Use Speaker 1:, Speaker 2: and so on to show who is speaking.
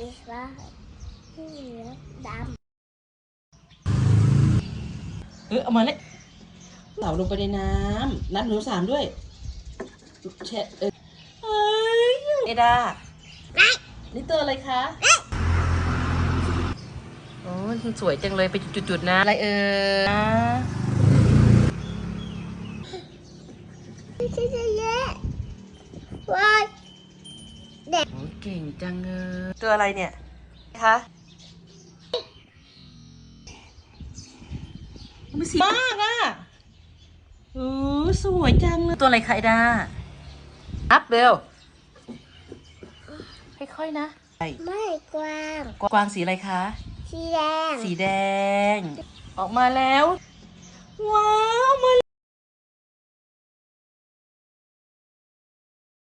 Speaker 1: สีฟ้าสีเหลืองด
Speaker 2: เออเอามาเลยเต่าลงไปในน้ำนับหนูสามด้วยแชะเออเฮ้ยเอดานี่ตัวอะไรคะโอ้ยสวยจังเลยไปจุดๆนะอะไรเออำ
Speaker 1: สีเยอะว้าย
Speaker 2: โอ้ยเก่งจังเลยตัวอะไรเนี่ยคะมันสีมากอะโอ้สวยจังเลย ตัวอะไรคะไอดา อัพเร็ว ค่อยๆนะไป
Speaker 1: ไม่กวาง
Speaker 2: กวางสีอะไรคะ
Speaker 1: สีแดง
Speaker 2: สีแดง ออกมาแล้วว้าวมา